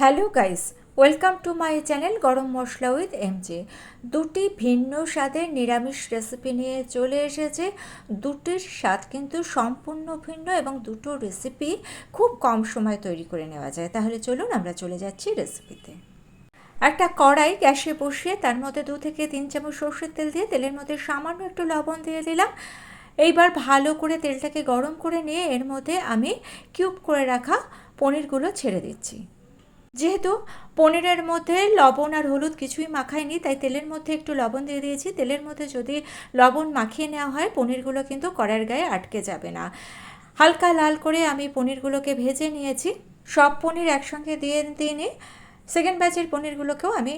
Hello guys, welcome to my channel garam masala with এমজে দুটি ভিন্ন স্বাদের নিরামিষ রেসিপি নিয়ে চলে এসেছে। দুটির স্বাদ কিন্তু সম্পূর্ণ ভিন্ন এবং দুটো রেসিপি খুব কম সময় তৈরি করে নেওয়া যায়। তাহলে চলুন আমরা চলে যাচ্ছি রেসিপিতে। একটা কড়াই গ্যাসে বসিয়ে তার মধ্যে দু থেকে তিন চামচ সর্ষের তেল দিয়ে তেলের মধ্যে সামান্য একটু লবণ দিয়ে দিলাম। এইবার ভালো করে তেলটাকে গরম করে নিয়ে এর মধ্যে আমি কিউব করে রাখা পনিরগুলো ছেড়ে দিচ্ছি। যেহেতু পনিরের মধ্যে লবণ আর হলুদ কিছুই মাখায়নি তাই তেলের মধ্যে একটু লবণ দিয়ে দিয়েছি। তেলের মধ্যে যদি লবণ মাখিয়ে নেওয়া হয়, পনিরগুলো কিন্তু কড়ার গায়ে আটকে যাবে না। হালকা লাল করে আমি পনিরগুলোকে ভেজে নিয়েছি। সব পনির একসঙ্গে দিয়ে দিয়ে সেকেন্ড ব্যাচের পনিরগুলোকেও আমি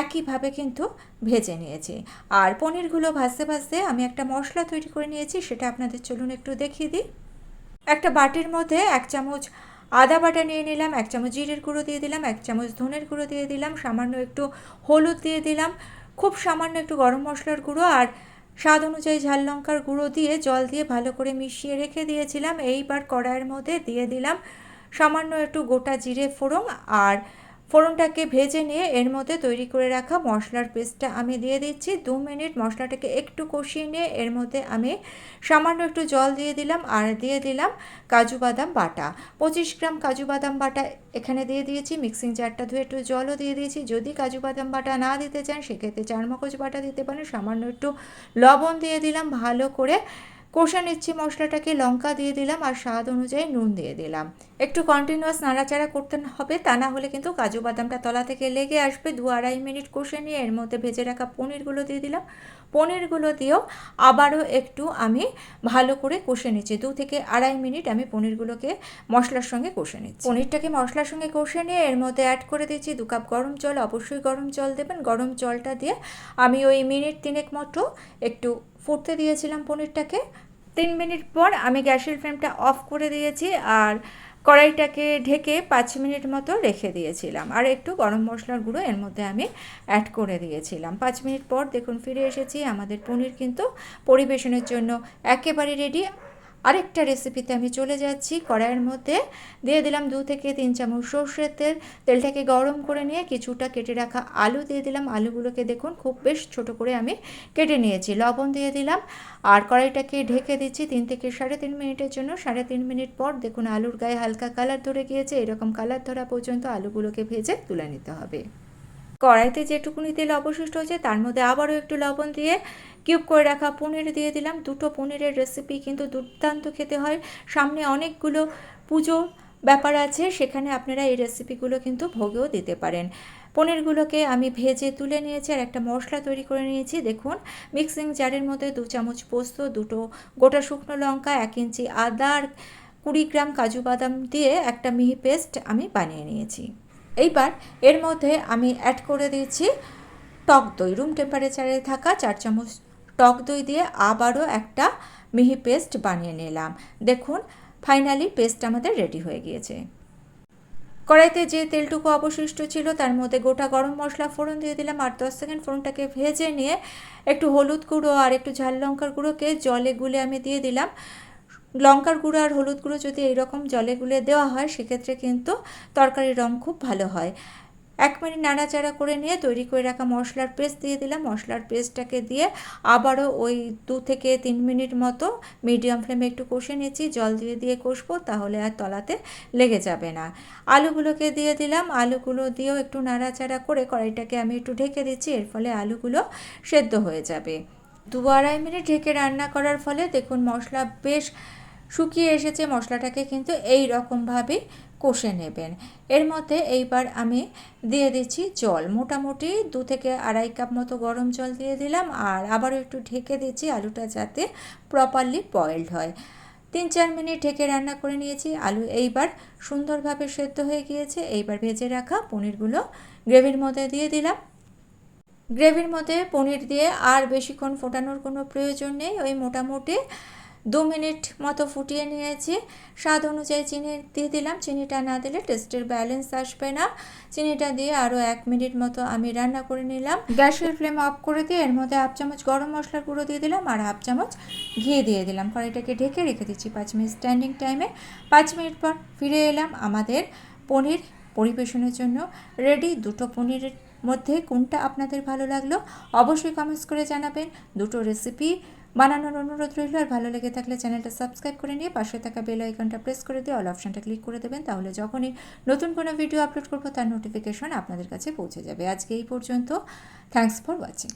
একইভাবে কিন্তু ভেজে নিয়েছি। আর পনিরগুলো ভাজতে ভাজতে আমি একটা মশলা তৈরি করে নিয়েছি, সেটা আপনাদের চলুন একটু দেখিয়ে দিই। একটা বাটির মধ্যে এক চামচ আদা বাটা নিয়ে নিলাম, এক চামচ জিরের গুঁড়ো দিয়ে দিলাম, এক চামচ ধনের গুঁড়ো দিয়ে দিলাম, সামান্য একটু হলুদ দিয়ে দিলাম, খুব সামান্য একটু গরম মশলার গুঁড়ো আর স্বাদ অনুযায়ী ঝাল লঙ্কার গুঁড়ো দিয়ে জল দিয়ে ভালো করে মিশিয়ে রেখে দিয়েছিলাম। এইবার কড়াইয়ের মধ্যে দিয়ে দিলাম সামান্য একটু গোটা জিরে ফোড়ন আর ফোড়নটাকে ভেজে নিয়ে এর মধ্যে তৈরি করে রাখা মশলার পেস্টটা আমি দিয়ে দিচ্ছি। দু মিনিট মশলাটাকে একটু কষিয়ে নিয়ে এর মধ্যে আমি সামান্য একটু জল দিয়ে দিলাম আর দিয়ে দিলাম কাজু বাদাম বাটা। পঁচিশ গ্রাম কাজু বাদাম বাটা এখানে দিয়ে দিয়েছি। মিক্সিং জারটা ধুয়ে একটু জলও দিয়ে দিয়েছি। যদি কাজু বাদাম বাটা না দিতে চান, সেক্ষেত্রে চার মগজ বাটা দিতে পারেন। সামান্য একটু লবণ দিয়ে দিলাম ভালো করে। কষা নিচ্ছি মশলাটাকে, লঙ্কা দিয়ে দিলাম আর স্বাদ অনুযায়ী নুন দিয়ে দিলাম। একটু কন্টিনিউয়াস নাড়াচাড়া করতে হবে, তা না হলে কিন্তু কাজু বাদামটা তলা থেকে লেগে আসবে। দু আড়াই মিনিট কষে নিয়ে এর মধ্যে ভেজে রাখা পনিরগুলো দিয়ে দিলাম। পনিরগুলো দিয়েও আবারও একটু আমি ভালো করে কষে নিচ্ছি। দু থেকে আড়াই মিনিট আমি পনিরগুলোকে মশলার সঙ্গে কষে নিচ্ছি। পনিরটাকে মশলার সঙ্গে কষে নিয়ে এর মধ্যে অ্যাড করে দিচ্ছি দু কাপ গরম জল। অবশ্যই গরম জল দেবেন। গরম জলটা দিয়ে আমি ওই মিনিট তিনেক মতো একটু ফুটতে দিয়েছিলাম পনিরটাকে। তিন মিনিট পর আমি গ্যাসের ফ্লেমটা অফ করে দিয়েছি আর কড়াইটাকে ঢেকে পাঁচ মিনিট মতো রেখে দিয়েছিলাম। আর একটু গরম মশলার গুঁড়ো এর মধ্যে আমি অ্যাড করে দিয়েছিলাম। পাঁচ মিনিট পর দেখুন ফিরে এসেছি। আমাদের পনির কিন্তু পরিবেশনের জন্য একেবারে রেডি আরেকটা রেসিপিতে আমি চলে যাচ্ছি। কড়াইয়ের মধ্যে দিয়ে দিলাম দু থেকে তিন চামচ সর্ষের তেল। তেলটাকে গরম করে নিয়ে কিছুটা কেটে রাখা আলু দিয়ে দিলাম। আলুগুলোকে দেখুন খুব বেশ ছোট করে আমি কেটে নিয়েছি। লবণ দিয়ে দিলাম। আর কড়াইটাকে ঢেকে দিচ্ছি তিন থেকে সাড়ে তিন মিনিটের জন্য। সাড়ে তিন মিনিট পর দেখুন আলুর গায়ে হালকা কালার ধরে গিয়েছে। এরকম কালার ধরা পর্যন্ত আলুগুলোকে ভেজে তুলে নিতে হবে। কড়াইতে যেটুকুনি তেল অবশিষ্ট হয়েছে, তার মধ্যে আবারও একটু লবণ দিয়ে কিউব করে রাখা পনির দিয়ে দিলাম। দুটো পনিরের রেসিপি কিন্তু দুর্দান্ত খেতে হয়। সামনে অনেকগুলো পুজো ব্যাপার আছে, সেখানে আপনারা এই রেসিপিগুলো কিন্তু ভোগেও দিতে পারেন। পনিরগুলোকে আমি ভেজে তুলে নিয়েছি আর একটা মশলা তৈরি করে নিয়েছি। দেখুন মিক্সিং জারের মধ্যে দু চামচ পোস্ত, দুটো গোটা শুকনো লঙ্কা, এক ইঞ্চি আদা আর কুড়ি গ্রাম কাজু বাদাম দিয়ে একটা মিহি পেস্ট আমি বানিয়ে নিয়েছি। এইবার এর মধ্যে আমি অ্যাড করে দিয়েছি টক দই। রুম টেম্পারেচারে থাকা চার চামচ টক দই দিয়ে আবারও একটা মিহি পেস্ট বানিয়ে নিলাম। দেখুন, ফাইনালি পেস্ট আমাদের রেডি হয়ে গিয়েছে। কড়াইতে যে তেলটুকু অবশিষ্ট ছিল, তার মধ্যে গোটা গরম মশলা, ফোড়ন দিয়ে দিলাম আর দশ সেকেন্ড ফোড়নটাকে ভেজে নিয়ে একটু হলুদ গুঁড়ো আর একটু ঝাল লঙ্কার গুঁড়োকে জলে গুলে আমি দিয়ে দিলাম। লঙ্কার গুঁড়ো আর হলুদ গুঁড়ো যদি এইরকম জলে গুলে দেওয়া হয়, সেক্ষেত্রে কিন্তু তরকারির রঙ খুব ভালো হয়। এক মিনিট নাড়াচাড়া করে নিয়ে তৈরি করে রাখা মশলার পেস্ট দিয়ে দিলাম। মশলার পেস্টটাকে দিয়ে আবারও ওই দু থেকে তিন মিনিট মতো মিডিয়াম ফ্লেমে একটু কষে নিয়েছি। জল দিয়ে দিয়ে কষবো, তাহলে আর তলাতে লেগে যাবে না। আলুগুলোকে দিয়ে দিলাম। আলুগুলো দিয়েও একটু নাড়াচাড়া করে কড়াইটাকে আমি একটু ঢেকে দিচ্ছি। এর ফলে আলুগুলো সেদ্ধ হয়ে যাবে। দু আড়াই মিনিট ঢেকে রান্না করার ফলে দেখুন মশলা বেশ শুকিয়ে এসেছে মশলাটাকে কিন্তু এই রকমভাবে কষে নেবেন। এর মধ্যে এইবার আমি দিয়ে দিচ্ছি জল। মোটামুটি দু থেকে আড়াই কাপ মতো গরম জল দিয়ে দিলাম আর আবারও একটু ঢেকে দিচ্ছি আলুটা যাতে প্রপারলি বয়েলড হয়। তিন চার মিনিট ঢেকে রান্না করে নিয়েছি। আলু এইবার সুন্দরভাবে সেদ্ধ হয়ে গিয়েছে। এইবার ভেজে রাখা পনিরগুলো গ্রেভির মধ্যে দিয়ে দিলাম। গ্রেভির মধ্যে পনির দিয়ে আর বেশিক্ষণ ফোটানোর কোনো প্রয়োজন নেই। ওই মোটামুটি দু মিনিট মতো ফুটিয়ে নিয়েছি। স্বাদ অনুযায়ী চিনি দিয়ে দিলাম। চিনিটা না দিলে টেস্টের ব্যালেন্স আসবে না। চিনিটা দিয়ে আরও এক মিনিট মতো আমি রান্না করে নিলাম। গ্যাসের ফ্লেম অফ করে দিয়ে এর মধ্যে হাফ চামচ গরম মশলার গুঁড়ো দিয়ে দিলাম আর হাফ চামচ ঘি দিয়ে দিলাম। কড়াইটাকে ঢেকে রেখে দিচ্ছি পাঁচ মিনিট স্ট্যান্ডিং টাইমে পাঁচ মিনিট পর ফিরে এলাম আমাদের পনির পরিবেশনের জন্য। রেডি দুটো পনিরের মধ্যে কোনটা আপনাদের ভালো লাগল? অবশ্যই কমেন্টস করে জানাবেন। দুটো রেসিপি বানানোর অনুরোধ রইল, আর ভালো লেগে থাকলে চ্যানেলটা সাবস্ক্রাইব করে নিয়ে পাশে থাকা বেল আইকনটা প্রেস করে দিয়ে অল অপশানটা ক্লিক করে দেবেন, তাহলে যখনই নতুন কোনো ভিডিও আপলোড করব তার নোটিফিকেশন আপনাদের কাছে পৌঁছে যাবে। আজকে এই পর্যন্ত থ্যাংকস ফর ওয়াচিং।